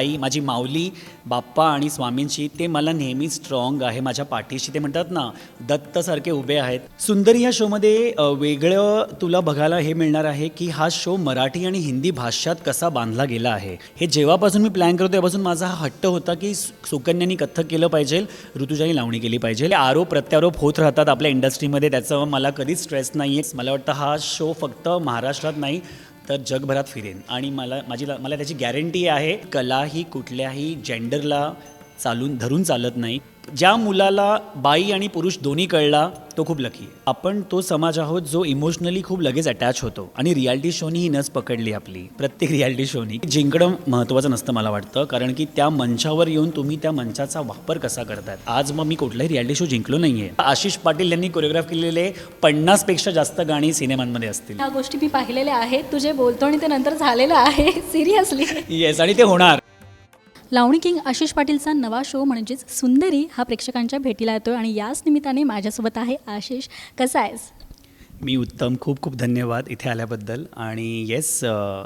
आई माझी माऊली बाप्पा आणि स्वामींशी ते मला नेहमी स्ट्रॉंग आहे माझ्या पाठीशी. ते म्हणतात ना दत्तसारखे उभे आहेत. सुंदरी या शोमध्ये वेगळं तुला बघायला हे मिळणार आहे की हा शो मराठी आणि हिंदी भाषात कसा बांधला गेला आहे. हे जेव्हापासून मी प्लॅन करतो तेव्हापासून माझा हा हट्ट होता की सु- सुकन्यांनी कथ्थक केलं पाहिजे ऋतुजानी लावणी केली पाहिजे. आरोप प्रत्यारोप होत राहतात आपल्या इंडस्ट्रीमध्ये त्याचं मला कधीच स्ट्रेस नाही आहे मला वाटतं हा शो फक्त महाराष्ट्रात नाही तर जगभरात फिरेन. आणि मला माझी मला त्याची गॅरंटी आहे कला ही कुठल्याही जेंडरला चालून धरून चालत नाही. ज्या मुलाला बाई आणि पुरुष दोन्ही कळला तो खूप लकी आहे. आपण तो समाज आहोत जो इमोशनली खूप लगेच अटॅच होतो आणि रियालिटी शोनी ही नस पकडली आपली प्रत्येक रियालिटी शोनी जिंकणं महत्त्वाचं नसतं मला वाटतं कारण की त्या मंचावर येऊन तुम्ही त्या मंचाचा वापर कसा करतायत आज मग मी कुठलाही रियालिटी शो जिंकलो नाही आहे आशिष पाटील यांनी कोरिओग्राफ केलेले पन्नासपेक्षा जास्त गाणी सिनेमांमध्ये असतील. ह्या गोष्टी मी पाहिलेल्या आहेत. तुझे बोलतो आणि ते नंतर झालेलं आहे सिरियसली येस आणि ते होणार. लावणी किंग आशिष पाटीलचा नवा शो म्हणजेच सुंदरी हा प्रेक्षकांच्या भेटीला येतोय आणि याच निमित्ताने माझ्यासोबत आहे आशिष. कसा आहेस? मी उत्तम. खूप खूप धन्यवाद इथे आल्याबद्दल. आणि येस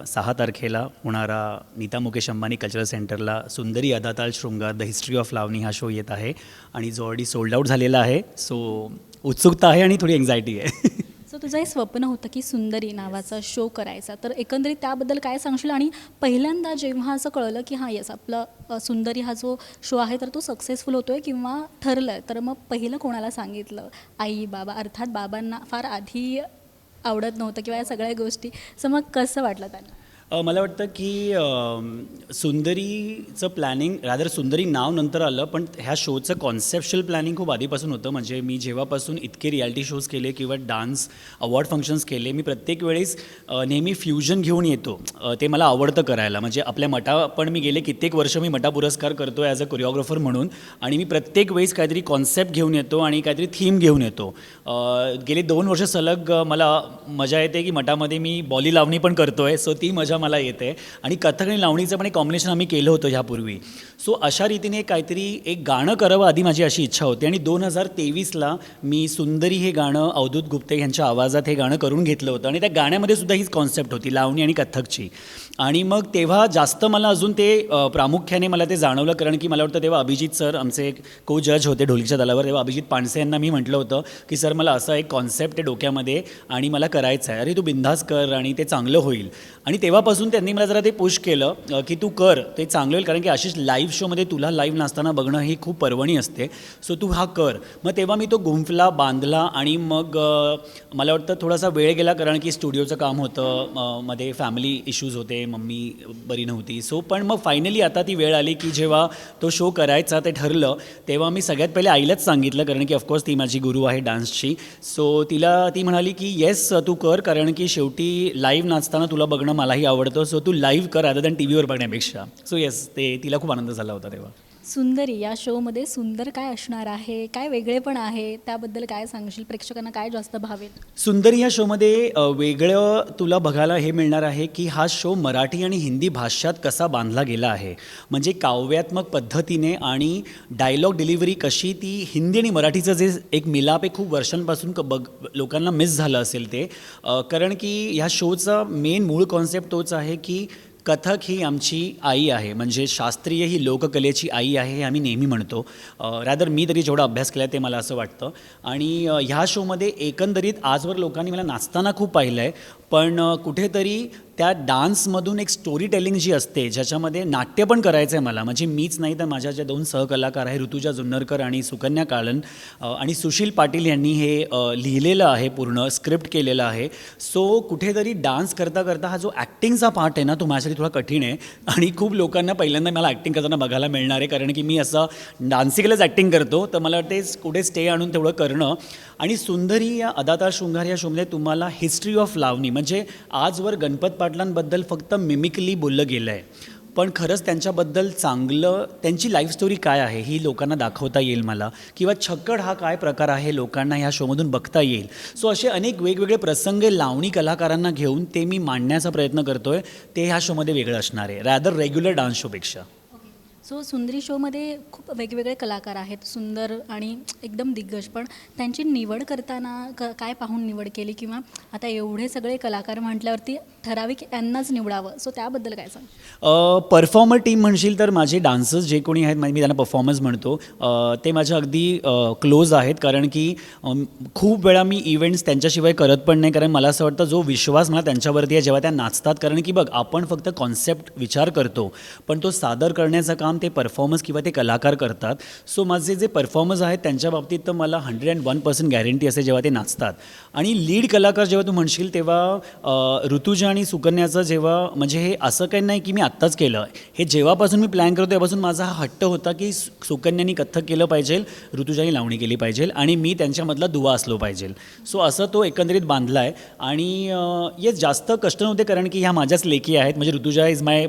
सहा तारखेला होणारा नीता मुकेश अंबानी कल्चरल सेंटरला सुंदरी अदाताल शृंगार द हिस्ट्री ऑफ लावणी हा शो येत आहे. आणि जो ऑलरेडी सोल्ड आऊट झालेला आहे सो उत्सुकता आहे आणि थोडी एन्झायटी आहे. तुझं हे स्वप्न होतं की सुंदरी नावाचा शो करायचा. तर एकंदरीत त्याबद्दल काय सांगशील? आणि पहिल्यांदा जेव्हा असं कळलं की हां येस आपलं सुंदरी हा जो शो आहे तर तो सक्सेसफुल होतोय किंवा ठरलं तर मग पहिलं कोणाला सांगितलं? आई बाबा अर्थात बाबांना फार आधी आवडत नव्हतं किंवा या सगळ्या गोष्टी. सो मग कसं वाटलं त्यांना? मला वाटतं की सुंदरीचं प्लॅनिंग रादर सुंदरी नाव नंतर आलं पण ह्या शोचं कॉन्सेप्शुअल प्लॅनिंग खूप आधीपासून होतं. म्हणजे मी जेव्हापासून इतके रियालिटी शोज केले किंवा डान्स अवॉर्ड फंक्शन्स केले मी प्रत्येक वेळेस नेहमी फ्युजन घेऊन येतो. ते मला आवडतं करायला. म्हणजे आपल्या मटा पण मी गेले कित्येक वर्ष मी मटा पुरस्कार करतो ॲज अ कोरिओग्राफर म्हणून. आणि मी प्रत्येक वेळेस काहीतरी कॉन्सेप्ट घेऊन येतो आणि काहीतरी थीम घेऊन येतो. गेले गेली दोन वर्ष सलग मला मजा येते की मठामध्ये मी बॉली लावणी पण करतो आहे सो ती मजा मला येते आणि कथक आणि लावणीचं पण एक कॉम्बिनेशन आम्ही केलं होतं ह्यापूर्वी. सो अशा रीतीने काहीतरी एक गाणं करावं आधी माझी अशी इच्छा होती. आणि दोन हजार तेवीसला मी सुंदरी हे गाणं अवधूत गुप्ते यांच्या आवाजात हे गाणं करून घेतलं होतं. आणि त्या गाण्यामध्ये सुद्धा हीच कॉन्सेप्ट होती लावणी आणि कथकची. आणि मग तेव्हा जास्त मला अजून ते प्रामुख्याने मला ते जाणवलं. कारण की मला वाटतं तेव्हा अभिजित सर आमचे को जज होते ढोलीच्या दलावर तेव्हा अभिजित पानसे यांना मी म्हटलं होतं की सर मला असा एक कॉन्सेप्ट आहे डोक्यामध्ये आणि मला करायचं आहे अरे तू बिंदास कर आणि ते चांगलं होईल. आणि तेव्हा तेव्हापासून त्यांनी मला जरा ते पुश केलं की तू कर ते चांगलं होईल. कारण की आशिष लाईव्ह शोमध्ये तुला लाईव्ह नाचताना बघणं ही खूप पर्वणी असते. सो तू हा कर. मग तेव्हा मी तो गुंफला बांधला आणि मग मला वाटतं थोडासा वेळ गेला कारण की स्टुडिओचं काम होतं मध्ये फॅमिली इश्यूज होते मम्मी बरी नव्हती. सो पण मग फायनली आता ती वेळ आली की जेव्हा तो शो करायचा ते ठरलं तेव्हा मी सगळ्यात पहिले आईलाच सांगितलं कारण की ऑफकोर्स ती माझी गुरु आहे डान्सची सो तिला ती म्हणाली की येस तू कर कारण की शेवटी लाईव्ह नाचताना तुला बघणं मलाही आवडतं आवडतो. सो तू लाईव्ह कर आता दॅन टी व्हीवर बघण्यापेक्षा. सो येस ते तिला खूप आनंद झाला होता तेव्हा. सुंदरी या शोमध्ये सुंदर काय असणार आहे? काय वेगळेपण आहे? त्याबद्दल काय सांगशील? प्रेक्षकांना काय जास्त भावेल सुंदरी ह्या शोमध्ये अ, वेगळं तुला बघायला हे मिळणार आहे की हा शो मराठी आणि हिंदी भाषात कसा बांधला गेला आहे. म्हणजे काव्यात्मक पद्धतीने आणि डायलॉग डिलिव्हरी कशी ती हिंदी आणि मराठीचं जे एक मिलाप आहे खूप वर्षांपासून क बघ लोकांना मिस झालं असेल ते. अ, कारण की ह्या शोचा मेन मूळ कॉन्सेप्ट तोच आहे की कथक ही आमची आई आहे. म्हणजे शास्त्रीय ही लोककलेची आई आहे हे आम्ही नेहमी म्हणतो. रॅदर मी तरी जेवढा अभ्यास केला आहे ते मला असं वाटतं. आणि ह्या शोमध्ये एकंदरीत आजवर लोकांनी मला नाचताना खूप पाहिलं आहे पण कुठेतरी त्या डान्समधून एक स्टोरी टेलिंग जी असते ज्याच्यामध्ये नाट्य पण करायचं आहे मला. म्हणजे मीच नाही तर माझ्या ज्या दोन सहकलाकार आहे ऋतुजा जुन्नरकर आणि सुकन्या काळन आणि सुशील पाटील यांनी हे लिहिलेलं आहे पूर्ण स्क्रिप्ट केलेलं आहे. सो कुठेतरी डान्स करता करता हा जो ॲक्टिंगचा पार्ट आहे ना तो माझ्यासाठी थोडा कठीण आहे. आणि खूप लोकांना पहिल्यांदा मला ॲक्टिंग करताना बघायला मिळणार आहे कारण की मी असं डान्सिकलच ॲक्टिंग करतो. तर मला वाटते कुठे स्टे आणून तेवढं करणं. आणि सुंदरी या अदाता शृंगार या शोमध्ये तुम्हाला हिस्ट्री ऑफ लावणी म्हणजे आजवर गणपत पाटलांबद्दल फक्त मिमिकली बोललं गेलं आहे पण खरंच त्यांच्याबद्दल चांगलं त्यांची लाईफ स्टोरी काय आहे ही लोकांना दाखवता येईल मला. किंवा छक्कड हा काय प्रकार आहे लोकांना ह्या शोमधून बघता येईल. सो असे अनेक वेगवेगळे प्रसंग लावणी कलाकारांना घेऊन ते मी मांडण्याचा प्रयत्न करतो आहे ते ह्या शोमध्ये वेगळं असणार आहे. रॅदर रेग्युलर डान्स शोपेक्षा सो सुंदरी शोमध्ये खूप वेगवेगळे कलाकार आहेत सुंदर आणि एकदम दिग्गज. पण त्यांची निवड करताना क काय पाहून निवड केली? किंवा आता एवढे सगळे कलाकार म्हटल्यावरती ठराविक यांनाच निवडावं. सो त्याबद्दल काय सांग? परफॉर्मर टीम म्हणशील तर माझे डान्सर्स जे कोणी आहेत मी त्यांना परफॉर्मन्स म्हणतो. ते माझ्या अगदी क्लोज आहेत. कारण की खूप वेळा मी इव्हेंट्स त्यांच्याशिवाय करत पण नाही. कारण मला असं वाटतं जो विश्वास मला त्यांच्यावरती आहे जेव्हा त्या नाचतात. कारण की बघ आपण फक्त कॉन्सेप्ट विचार करतो. पण तो सादर करण्याचं काम ते परफॉर्मन्स किंवा ते कलाकार करतात. सो माझे जे परफॉर्मन्स आहेत त्यांच्या बाबतीत तर मला hundred and one percent guarantee असते जेव्हा ते नाचतात. आणि लीड कलाकार जेव्हा तू म्हणशील तेव्हा ऋतुजा आणि सुकन्याचं जेव्हा म्हणजे हे असं काही नाही की मी आत्ताच केलं. हे जेव्हापासून मी प्लॅन करतो तेव्हापासून माझा हा हट्ट होता की सु- सुकन्यानी कथ्थक केलं पाहिजे ऋतुजानी लावणी केली पाहिजे आणि मी त्यांच्यामधला दुवा असलो पाहिजे. सो असं तो एकंदरीत बांधला आहे आणि ये जास्त कष्ट नव्हते कारण की ह्या माझ्याच लेखी आहेत. म्हणजे Rutuja is my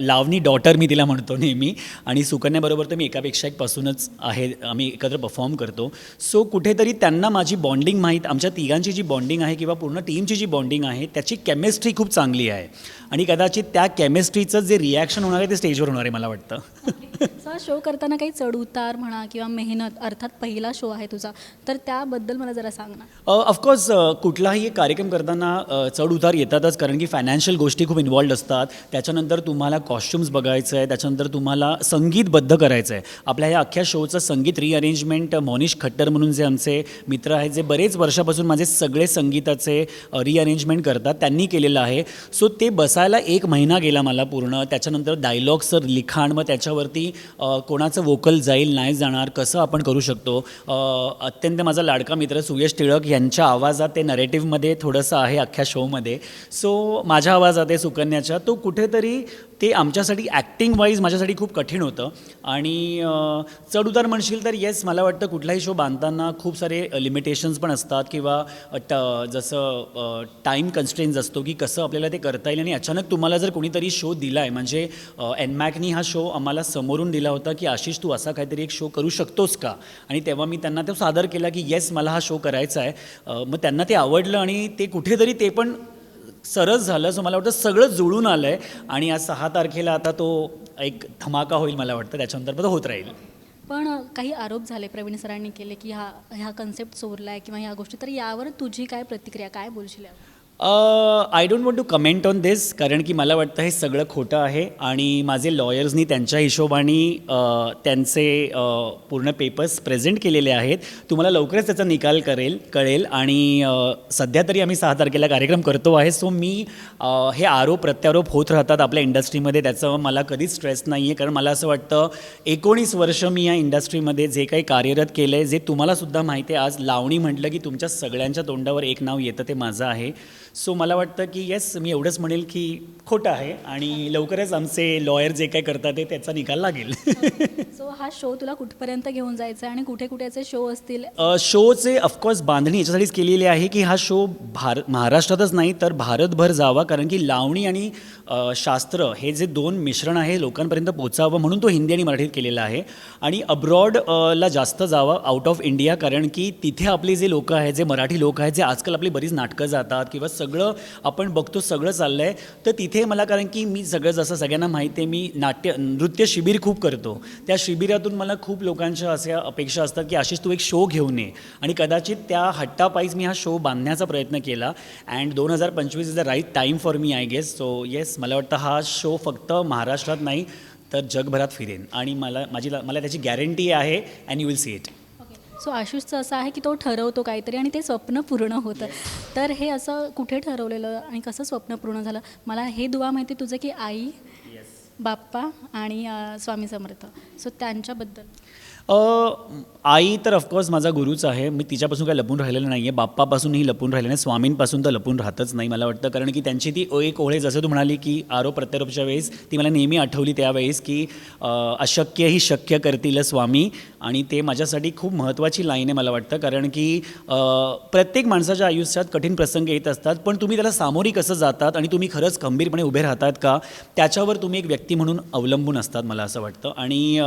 lavani daughter मी तिला म्हणतो नेहमी आणि सुकन्याबरोबर तर मी एकापेक्षा एक पासूनच आहे आम्ही एकत्र परफॉर्म करतो. सो कुठेतरी त्यांना माझी बॉन्डिंग माहीत आमच्या तिघांची जी बॉन्डिंग आहे किंवा पूर्ण टीमची जी बॉन्डिंग आहे त्याची केमिस्ट्री खूप चांगली आहे. आणि कदाचित त्या केमिस्ट्रीचं जे रिॲक्शन होणार आहे ते स्टेजवर होणार आहे मला वाटतं. हा शो करताना काही चढउतार म्हणा किंवा मेहनत अर्थात पहिला शो आहे तुझा तर त्याबद्दल मला जरा सांग ना. ऑफकोर्स कुठलाही एक कार्यक्रम करताना चढउतार चढ उतार येतातच कारण की फायनान्शियल गोष्टी खूप इन्वॉल्ड असतात. त्याच्यानंतर तुम्हाला कॉस्ट्युम्स बघायचं आहे त्याच्यानंतर तुम्हाला संगीतबद्ध करायचं आहे आपल्या ह्या अख्ख्या शोचं संगीत रिअरेंजमेंट मॉनिश खट्टर म्हणून जे आमचे मित्र आहेत जे बरेच वर्षापासून माझे सगळे संगीताचे रिअरेंजमेंट करतात त्यांनी केलेलं आहे. सो ते बसायला एक महिना गेला मला पूर्ण. त्याच्यानंतर डायलॉग्सचं लिखाण मग त्याच्या त्याच्यावरती कोणाचं वोकल जाईल नाही जाणार कसं आपण करू शकतो? अत्यंत माझा लाडका मित्र सुयश टिळक यांच्या आवाजात ते नरेटिव्हमध्ये थोडंसं आहे अख्ख्या शोमध्ये सो माझ्या आवाजात आहे सुकन्याच्या. तो कुठेतरी ते आमच्यासाठी ॲक्टिंग वाईज माझ्यासाठी खूप कठीण होतं. आणि चढउतार म्हणशील तर येस मला वाटतं कुठलाही शो बांधताना खूप सारे लिमिटेशन्स पण असतात किंवा ट जसं टाईम कन्स्ट्रेन्स असतो की कसं आपल्याला ते करता येईल आणि अचानक तुम्हाला जर कोणीतरी शो दिला आहे म्हणजे एनमॅकनी हा शो आम्हाला समोरून दिला होता की आशिष तू असा काहीतरी एक शो करू शकतोस का? आणि तेव्हा मी त्यांना तो सादर केला की येस मला हा शो करायचा आहे मग त्यांना ते आवडलं आणि ते कुठेतरी ते पण सरस झालं. सो मला वाटतं सगळं जुळून आलं आहे आणि आज सहा तारखेला आता तो एक धमाका होईल मला वाटतं. त्याच्यानंतर तो होत राहील. पण काही आरोप झाले प्रवीण सरांनी केले की हा ह्या कन्सेप्ट चोरला आहे किंवा ह्या गोष्टी. तर यावर तुझी काय प्रतिक्रिया? काय बोलशील I don't want to comment on this कारण की मला वाटतं हे सगळं खोटं आहे आणि माझे लॉयर्सनी त्यांच्या हिशोबाने त्यांचे पूर्ण पेपर्स प्रेझेंट केलेले आहेत. तुम्हाला लवकरच त्याचा निकाल करेल कळेल आणि सध्या तरी आम्ही सहा तारखेला कार्यक्रम करतो आहे. सो मी हे आरोप प्रत्यारोप होत राहतात आपल्या इंडस्ट्रीमध्ये त्याचं मला कधीच स्ट्रेस नाही आहे कारण मला असं वाटतं एकोणीस वर्ष मी या इंडस्ट्रीमध्ये जे काही कार्यरत केलं आहे जे तुम्हालासुद्धा माहिती आहे आज लावणी म्हटलं की तुमच्या सगळ्यांच्या तोंडावर एक नाव येतं ते माझं आहे. सो मला वाटतं की येस मी एवढंच म्हणेल की खोटं आहे आणि लवकरच आमचे लॉयर जे काही करतात ते त्याचा निकाल लागेल. सो हा शो तुला कुठपर्यंत घेऊन जायचा आहे आणि कुठे कुठेचे शो असतील? शोचे ऑफकोर्स बांधणी याच्यासाठीच केलेली आहे की हा शो भार महाराष्ट्रातच नाही तर भारतभर जावा. कारण की लावणी आणि शास्त्र हे जे दोन मिश्रण आहे लोकांपर्यंत पोचावं म्हणून तो हिंदी आणि मराठीत केलेला आहे. आणि अब्रॉड ला जास्त जावं आउट ऑफ इंडिया कारण की तिथे आपले जे लोक आहेत जे मराठी लोक आहेत जे आजकाल आपली बरीच नाटकं जातात किंवा सगळं आपण बघतो सगळं चाललं आहे तर तिथे मला कारण की मी सगळं जसं सगळ्यांना माहिती आहे मी नाट्य नृत्य शिबिर खूप करतो. त्या शिबिरातून मला खूप लोकांच्या अशा अपेक्षा असतात की आशिष तू एक शो घेऊन ये. आणि कदाचित त्या हट्टापायीच मी हा शो बांधण्याचा प्रयत्न केला. अँड दोन हजार पंचवीस is the right time for me I guess so yes मला वाटतं हा शो फक्त महाराष्ट्रात नाही तर जगभरात फिरेन. आणि मला माझी मला त्याची गॅरंटी आहे and you will see it so आशुषचं असं आहे की तो ठरवतो काहीतरी आणि ते स्वप्न पूर्ण होतं. तर हे असं कुठे ठरवलेलं आणि कसं स्वप्न पूर्ण झालं? मला हे दुवा माहिती तुझं की आई बाप्पा आणि स्वामी समर्थ. सो त्यांच्याबद्दल. आई तर ऑफकोर्स माझा गुरुच आहे. मी तिच्यापासून काही लपून राहिलेलं नाही आहे बाप्पापासूनही लपून राहिलं नाही. स्वामींपासून तर लपून राहतच नाही मला वाटतं. कारण की त्यांची ती एक ओळे जसं तू म्हणाली की आरोप प्रत्यारोपच्या वेळेस ती मला नेहमी आठवली त्यावेळेस की अशक्य ही शक्य करतील स्वामी. आणि ते माझ्यासाठी खूप महत्त्वाची लाईन आहे मला वाटतं. कारण की प्रत्येक माणसाच्या आयुष्यात कठीण प्रसंग येत असतात. पण तुम्ही त्याला सामोरी कसं जातात आणि तुम्ही खरंच खंबीरपणे उभे राहतात का? त्याच्यावर तुम्ही एक व्यक्ती म्हणून अवलंबून असतात मला असं वाटतं. आणि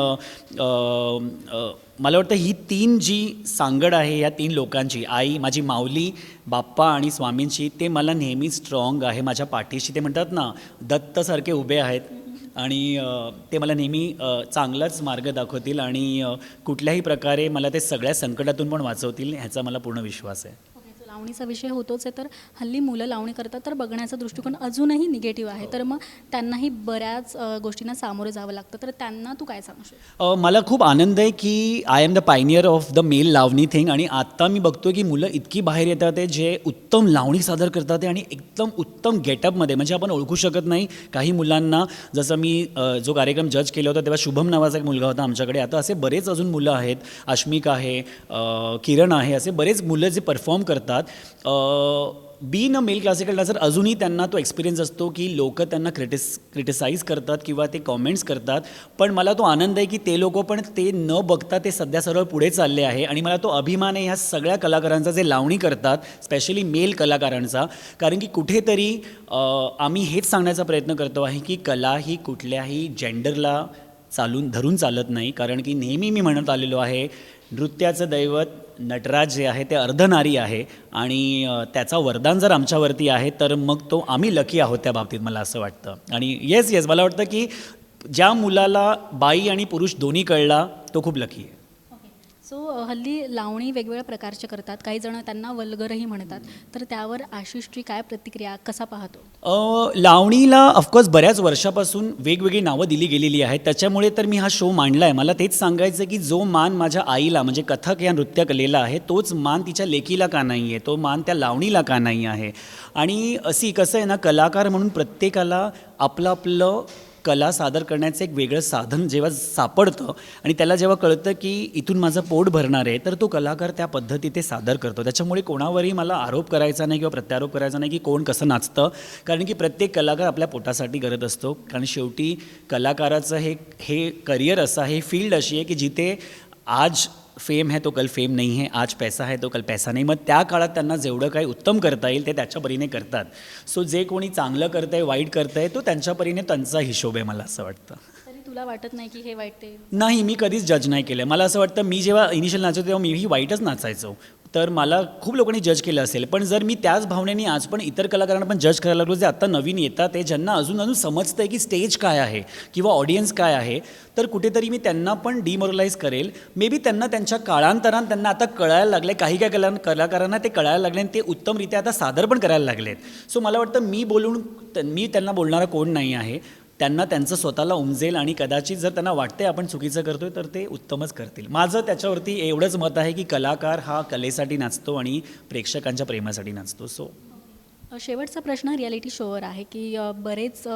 मला वाटतं ही तीन जी सांगड आहे या तीन लोकांची आई माझी माऊली बाप्पा आणि स्वामींची ते मला नेहमी स्ट्रॉंग आहे माझ्या पाठीशी. ते म्हणतात ना दत्तसारखे उभे आहेत आणि ते मला नेहमी चांगलाच मार्ग दाखवतील आणि कुठल्याही प्रकारे मला ते सगळ्या संकटातून पण वाचवतील ह्याचा मला पूर्ण विश्वास आहे. लावणीचा विषय होतोच आहे तर हल्ली मुलं लावणी करतात तर बघण्याचा दृष्टिकोन अजूनही निगेटिव्ह आहे. तर मग त्यांनाही बऱ्याच गोष्टींना सामोरं जावं लागतं. तर त्यांना तू काय सांगशील मला खूप आनंद आहे की I am the pioneer of the male Lavani thing आणि आत्ता मी बघतो की मुलं इतकी बाहेर येतात ते जे उत्तम लावणी सादर करतात आणि एकदम उत्तम गेटअपमध्ये म्हणजे आपण ओळखू शकत नाही काही मुलांना. जसं मी जो कार्यक्रम जज केला होता तेव्हा शुभम नावाचा एक मुलगा होता आमच्याकडे. आता असे बरेच अजून मुलं आहेत. अश्मिक आहे किरण आहे असे बरेच मुलं जे परफॉर्म करतात. Been a male classical dancer अजूनही त्यांना तो एक्सपिरियन्स असतो की लोक त्यांना क्रिटिस क्रिटिसाईज करतात किंवा ते कॉमेंट्स करतात. पण मला तो आनंद आहे की ते लोक पण ते न बघता ते सध्या सरळ पुढे चालले आहे. आणि मला तो अभिमान आहे ह्या सगळ्या कलाकारांचा जे लावणी करतात स्पेशली मेल कलाकारांचा. कारण की कुठेतरी आम्ही हेच सांगण्याचा प्रयत्न करतो आहे की कला ही कुठल्याही जेंडरला चालून धरून चालत नाही. कारण की नेहमी मी म्हणत आलेलो आहे नृत्याचं दैवत नटराज जे आहे ते अर्धनारी आहे आणि त्याचा वरदान जर आमच्यावरती आहे तर मग तो आम्ही लकी आहोत त्या बाबतीत मला असं वाटतं. आणि येस येस मला वाटतं की ज्या मुलाला बाई आणि पुरुष दोन्ही कळला तो खूप लकी आहे. सो हल्ली लावणी वेगवेगळ्या प्रकारचे करतात. काही जण त्यांना वल्गरही म्हणतात. तर त्यावर आशिषची काय प्रतिक्रिया कसा पाहतो? लावणीला ऑफकोर्स बऱ्याच वर्षापासून वेगवेगळी नावं दिली गेलेली आहेत. त्याच्यामुळे तर मी हा शो मांडला आहे मला तेच सांगायचं की जो मान माझ्या आईला म्हणजे कथक या नृत्यकलेला आहे तोच मान तिच्या लेखीला का नाही आहे तो मान त्या लावणीला का नाही आहे? आणि अशी कसं आहे ना कलाकार म्हणून प्रत्येकाला आपलं आपलं कला सादर करण्याचं एक वेगळं साधन जेव्हा सापडतं आणि त्याला जेव्हा कळतं की इथून माझं पोट भरणार आहे तर तो कलाकार त्या पद्धती ते सादर करतो. त्याच्यामुळे कोणावरही मला आरोप करायचा नाही किंवा प्रत्यारोप करायचा नाही की कोण कसं नाचतं. कारण की प्रत्येक कलाकार आपल्या पोटासाठी करत असतो. कारण शेवटी कलाकाराचं हे हे करिअर असं आहे फील्ड अशी आहे की जिथे आज फेम है तो कल फेम नहीं है आज पैसा है तो कल पैसा नाही. मग त्या काळात त्यांना जेवढं काही उत्तम करता येईल ते त्याच्या परीने करतात. सो जे कोणी चांगलं करतं आहे वाईट करतं आहे तो त्यांच्या परीने त्यांचा हिशोब आहे मला असं वाटतं. तुला वाटत नाही की हे वाईट नाही मी कधीच जज नाही केलं मला असं वाटतं मी जेव्हा इनिशियल नाचतो तेव्हा मीही वाईटच नाचायचो. तर मला खूप लोकांनी जज केलं असेल. पण जर मी त्याच भावनेने आज पण इतर कलाकारांना पण जज करायला लागलो जे आत्ता नवीन येतात ते ज्यांना अजून अजून समजतं आहे की स्टेज काय आहे किंवा ऑडियन्स काय आहे तर कुठेतरी मी त्यांना पण डिमोरलाइज करेल. मे बी त्यांना त्यांच्या काळांतरान त्यांना आता कळायला लागले काही काही कला कलाकारांना ते कळायला लागले आणि ते उत्तमरित्या आता सादर पण करायला लागलेत. सो मला वाटतं मी बोलून मी त्यांना बोलणारा कोण नाही आहे. त्यांना त्यांचं स्वतःला उमजेल आणि कदाचित जर त्यांना वाटते आपण चुकीचं करतोय तर ते उत्तमच करतील. माझं त्याच्यावरती एवढंच मत आहे की कलाकार हा कलेसाठी नाचतो आणि प्रेक्षकांच्या प्रेमासाठी नाचतो. सो शेवटचा प्रश्न रियालिटी शोवर आहे की बरेच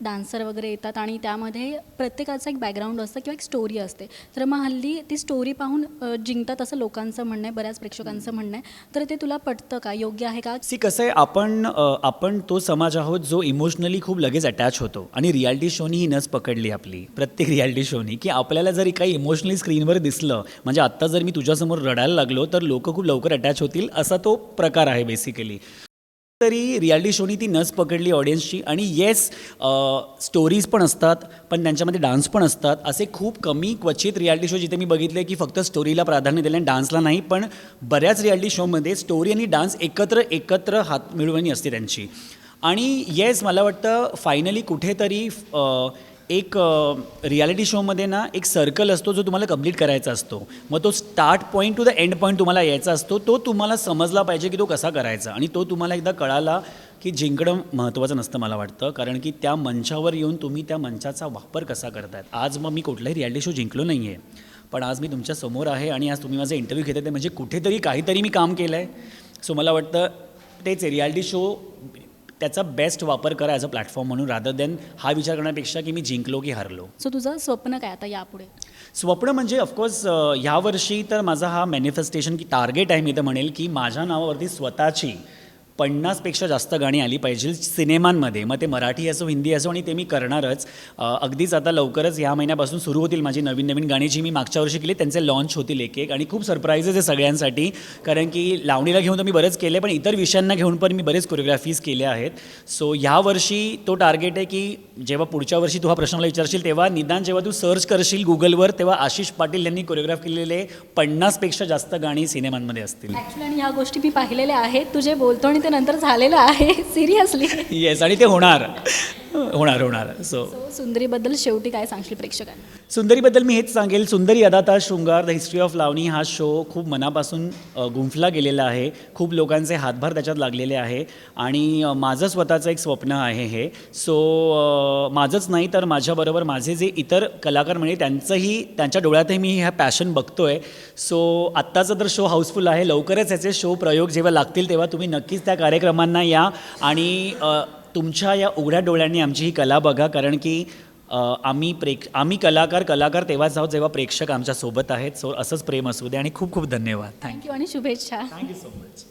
डान्सर वगैरे येतात आणि त्यामध्ये प्रत्येकाचं एक बॅकग्राऊंड असतं किंवा एक स्टोरी असते. तर मग हल्ली ती स्टोरी पाहून जिंकतात असं लोकांचं म्हणणं आहे बऱ्याच प्रेक्षकांचं म्हणणं आहे. तर ते तुला पटतं का? योग्य आहे का? सी कसं आहे आपण आपण तो समाज आहोत जो इमोशनली खूप लगेच अटॅच होतो. आणि रियालिटी शोनी ही नस पकडली आपली प्रत्येक रियालिटी शोनी की आपल्याला जरी काही इमोशनली स्क्रीनवर दिसलं म्हणजे आत्ता जर मी तुझ्यासमोर रडायला लागलो तर लोक खूप लवकर अटॅच होतील असा तो प्रकार आहे बेसिकली तरी रियालिटी शोनी ती नस पकडली ऑडियन्सची आणि येस स्टोरीज पण असतात पण त्यांच्यामध्ये डान्स पण असतात. असे खूप कमी क्वचित रियालिटी शो जिथे मी बघितले की फक्त स्टोरीला प्राधान्य दिलं आणि डान्सला नाही पण बऱ्याच रियालिटी शोमध्ये स्टोरी आणि डान्स एकत्र एकत्र हात मिळवणी असते त्यांची. आणि येस मला वाटतं फायनली कुठेतरी एक रियालिटी शोमध्ये ना एक सर्कल असतो जो तुम्हाला कंप्लीट करायचा असतो. मग तो start point to the end point तुम्हाला यायचा असतो तो तुम्हाला समजला पाहिजे की तो कसा करायचा. आणि तो तुम्हाला एकदा कळाला की जिंकणं महत्त्वाचं नसतं मला वाटतं कारण की त्या मंचावर येऊन तुम्ही त्या मंचाचा वापर कसा करतायत. आज मग मी कुठलाही रियालिटी शो जिंकलो नाही आहे पण आज मी तुमच्यासमोर आहे आणि आज तुम्ही माझा इंटरव्ह्यू घेत ते म्हणजे कुठेतरी काहीतरी मी काम केलं आहे सो मला वाटतं तेच रियालिटी शो त्याचा बेस्ट वापर करा ॲज अ प्लॅटफॉर्म म्हणून रादर दॅन हा विचार करण्यापेक्षा की मी जिंकलो की हरलो. सो तुझं स्वप्न काय आता यापुढे? स्वप्न म्हणजे ऑफकोर्स ह्यावर्षी तर माझा हा मॅनिफेस्टेशन की टार्गेट आहे मी तर म्हणेल की माझ्या नावावरती स्वतःची पन्नासपेक्षा जास्त गाणी आली पाहिजे सिनेमांमध्ये. मग ते मराठी असो हिंदी असो आणि ते मी करणारच. अगदीच आता लवकरच ह्या महिन्यापासून सुरू होतील माझी नवीन नवीन गाणी जी मी मागच्या वर्षी केली त्यांचे लॉन्च होतील एक एक आणि खूप सरप्राईजेस आहे सगळ्यांसाठी. कारण की लावणीला घेऊन तर मी बरेच केले पण इतर विषयांना घेऊन पण मी बरेच कोरिओग्राफीज केल्या आहेत. सो ह्या वर्षी तो टार्गेट आहे की जेव्हा पुढच्या वर्षी तू हा प्रश्न मला विचारशील तेव्हा निदान जेव्हा तू सर्च करशील गुगलवर तेव्हा आशिष पाटील यांनी कोरिओग्राफ केलेले पन्नासपेक्षा जास्त गाणी सिनेमांमध्ये असतील. ॲक्च्युली आणि ह्या गोष्टी मी पाहिलेल्या आहेत. तुझे बोलतो आणि ते नंतर झालेलं आहे सिरियसली येस आणि ते होणार. होणार होणार. सो सुंदरीबद्दल शेवटी काय सांगशील प्रेक्षकांना? सुंदरीबद्दल मी हेच सांगेल. सुंदरी अदाता शृंगार द हिस्ट्री ऑफ लावणी हा शो खूप मनापासून अ, गुंफला गेलेला आहे. खूप लोकांचे हातभार त्याच्यात लागलेले आहे. आणि अ, माझं स्वतःचं एक स्वप्न आहे हे. सो माझंच नाही तर माझ्याबरोबर माझे जे इतर कलाकार म्हणजे त्यांचंही त्यांच्या डोळ्यातही मी ह्या पॅशन बघतोय. सो आत्ताचा तर शो हाऊसफुल आहे. लवकरच ह्याचे शो प्रयोग जेव्हा लागतील तेव्हा तुम्ही नक्कीच त्या कार्यक्रमांना या आणि तुमच्या या उघड्या डोळ्यांनी आमची ही कला बघा कारण की आम्ही प्रेक आम्ही कलाकार कलाकार तेव्हाच आहोत जेव्हा प्रेक्षक आमच्यासोबत आहेत. सो असंच प्रेम असू दे आणि खूप खूप धन्यवाद. थँक्यू आणि शुभेच्छा. Thank you so much